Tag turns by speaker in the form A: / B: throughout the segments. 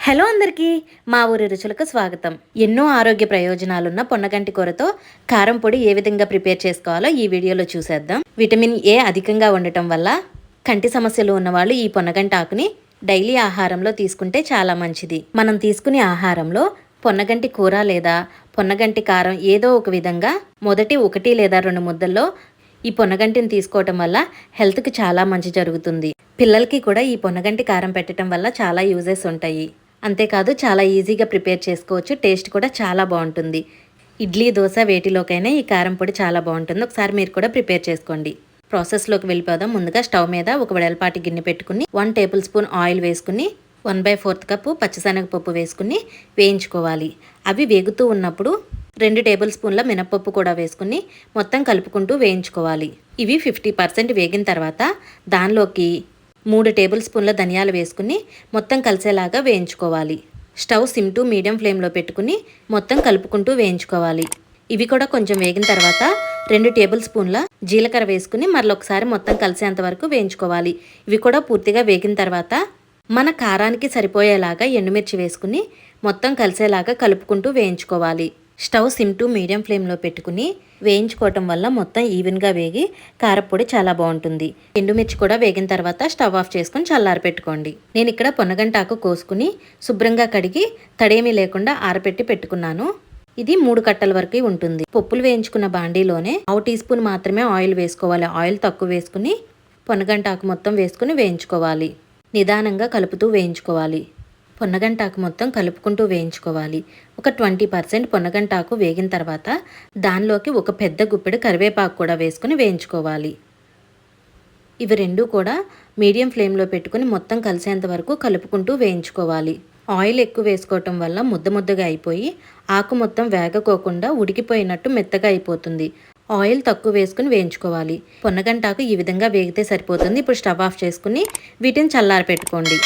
A: Hello అందరికీ మా ఊరి రుచులకు స్వాగతం. ఎన్నో ఆరోగ్య ప్రయోజనాలున్న పొన్నగంటి కూరతో కారం పొడి ఏ విధంగా ప్రిపేర్ చేసుకోవాలో ఈ వీడియోలో చూసేద్దాం. విటమిన్ ఏ అధికంగా ఉండటం వల్ల కంటి సమస్యలు ఉన్నవాళ్ళు ఈ పొన్నగంటి ఆకుని డైలీ ఆహారంలో తీసుకుంటే చాలా మంచిది. మనం తీసుకునే ఆహారంలో పొన్నగంటి కూర లేదా పొన్నగంటి కారం ఏదో ఒక విధంగా మొదటి ఒకటి లేదా రెండు ముద్దల్లో ఈ పొన్నగంటిని తీసుకోవటం వల్ల హెల్త్కి చాలా మంచి జరుగుతుంది. పిల్లలకి కూడా ఈ పొన్నగంటి కారం పెట్టడం వల్ల చాలా యూజెస్ ఉంటాయి. అంతేకాదు చాలా ఈజీగా ప్రిపేర్ చేసుకోవచ్చు. టేస్ట్ కూడా చాలా బాగుంటుంది. ఇడ్లీ దోశ వేటిలోకైనా ఈ కారం పొడి చాలా బాగుంటుంది. ఒకసారి మీరు కూడా ప్రిపేర్ చేసుకోండి. ప్రాసెస్లోకి వెళ్ళిపోదాం. ముందుగా స్టవ్ మీద ఒక వెడల్పాటి గిన్నె పెట్టుకుని వన్ టేబుల్ స్పూన్ ఆయిల్ వేసుకుని వన్ బై ఫోర్త్ కప్పు పచ్చిశనగపప్పు వేసుకుని వేయించుకోవాలి. అవి వేగుతూ ఉన్నప్పుడు రెండు టేబుల్ స్పూన్ల మినపప్పు కూడా వేసుకుని మొత్తం కలుపుకుంటూ వేయించుకోవాలి. ఇవి ఫిఫ్టీ పర్సెంట్ వేగిన తర్వాత దానిలోకి మూడు టేబుల్ స్పూన్ల ధనియాలు వేసుకుని మొత్తం కలిసేలాగా వేయించుకోవాలి. స్టవ్ సిమ్ టు మీడియం ఫ్లేమ్లో పెట్టుకుని మొత్తం కలుపుకుంటూ వేయించుకోవాలి. ఇవి కూడా కొంచెం వేగిన తర్వాత రెండు టేబుల్ స్పూన్ల జీలకర్ర వేసుకుని మరొకసారి మొత్తం కలిసేంత వరకు వేయించుకోవాలి. ఇవి కూడా పూర్తిగా వేగిన తర్వాత మన కారానికి సరిపోయేలాగా ఎండుమిర్చి వేసుకుని మొత్తం కలిసేలాగా కలుపుకుంటూ వేయించుకోవాలి. స్టవ్ సిమ్ టు మీడియం ఫ్లేమ్లో పెట్టుకుని వేయించుకోవటం వల్ల మొత్తం ఈవెన్గా వేగి కారపొడి చాలా బాగుంటుంది. ఎండుమిర్చి కూడా వేగిన తర్వాత స్టవ్ ఆఫ్ చేసుకుని చల్లారి పెట్టుకోండి నేను ఇక్కడ పొన్నగంటాకు కోసుకుని శుభ్రంగా కడిగి తడేమీ లేకుండా ఆరపెట్టి పెట్టుకున్నాను. ఇది మూడు కట్టల వరకు ఉంటుంది. పప్పులు వేయించుకున్న బాండీలోనే పావు టీ స్పూన్ మాత్రమే ఆయిల్ వేసుకోవాలి. ఆయిల్ తక్కువ వేసుకుని పొన్నగంటాకు మొత్తం వేసుకుని వేయించుకోవాలి. నిదానంగా కలుపుతూ వేయించుకోవాలి. పొన్నగంటాకు మొత్తం కలుపుకుంటూ వేయించుకోవాలి. ఒక ట్వంటీ పర్సెంట్ పొన్నగంటాకు వేగిన తర్వాత దానిలోకి ఒక పెద్ద గుప్పెడు కరివేపాకు కూడా వేసుకుని వేయించుకోవాలి. ఇవి రెండు కూడా మీడియం ఫ్లేమ్లో పెట్టుకుని మొత్తం కలిసేంత వరకు కలుపుకుంటూ వేయించుకోవాలి. ఆయిల్ ఎక్కువ వేసుకోవటం వల్ల ముద్ద ముద్దగా అయిపోయి ఆకు మొత్తం వేగకోకుండా ఉడికిపోయినట్టు మెత్తగా అయిపోతుంది. ఆయిల్ తక్కువ వేసుకుని వేయించుకోవాలి. పొన్నగంటాకు ఈ విధంగా వేగితే సరిపోతుంది. ఇప్పుడు స్టవ్ ఆఫ్ చేసుకుని వీటిని చల్లారి పెట్టుకోండి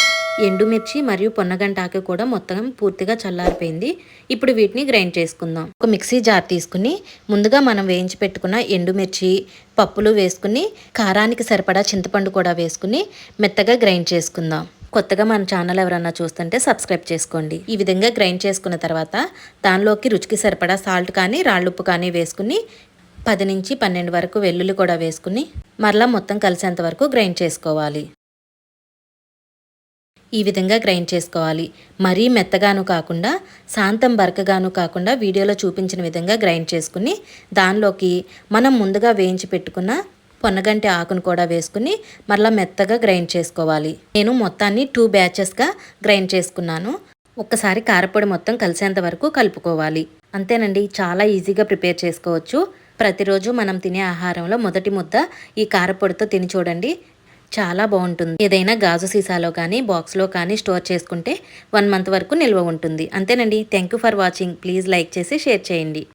A: ఎండుమిర్చి మరియు పొన్నగంటాకు కూడా మొత్తం పూర్తిగా చల్లారిపోయింది. ఇప్పుడు వీటిని గ్రైండ్ చేసుకుందాం. ఒక మిక్సీ జార్ తీసుకుని ముందుగా మనం వేయించి పెట్టుకున్న ఎండుమిర్చి పప్పులు వేసుకుని కారానికి సరిపడా చింతపండు కూడా వేసుకుని మెత్తగా గ్రైండ్ చేసుకుందాం. కొత్తగా మన ఛానల్ ఎవరన్నా చూస్తుంటే సబ్స్క్రైబ్ చేసుకోండి. ఈ విధంగా గ్రైండ్ చేసుకున్న తర్వాత దానిలోకి రుచికి సరిపడా సాల్ట్ కానీ రాళ్ళుప్పు కానీ వేసుకుని పది నుంచి పన్నెండు వరకు వెల్లుల్లి కూడా వేసుకుని మరలా మొత్తం కలిసేంత వరకు గ్రైండ్ చేసుకోవాలి. ఈ విధంగా గ్రైండ్ చేసుకోవాలి. మరీ మెత్తగాను కాకుండా శాంతం బరకగాను కాకుండా వీడియోలో చూపించిన విధంగా గ్రైండ్ చేసుకుని దానిలోకి మనం ముందుగా వేయించి పెట్టుకున్న పొన్నగంటి ఆకును కూడా వేసుకుని మరలా మెత్తగా గ్రైండ్ చేసుకోవాలి. నేను మొత్తాన్ని టూ బ్యాచెస్గా గ్రైండ్ చేసుకున్నాను. ఒక్కసారి కారపొడి మొత్తం కలిసేంత వరకు కలుపుకోవాలి. అంతేనండి చాలా ఈజీగా ప్రిపేర్ చేసుకోవచ్చు. ప్రతిరోజు మనం తినే ఆహారంలో మొదటి ముద్ద ఈ కారపొడితో తిని చూడండి. చాలా బాగుంటుంది. ఏదైనా గాజు సీసాలో కానీ బాక్స్లో కానీ స్టోర్ చేసుకుంటే వన్ మంత్ వరకు నిల్వ ఉంటుంది. అంతేనండి. Thank for watching. Please like చేసి షేర్ చేయండి.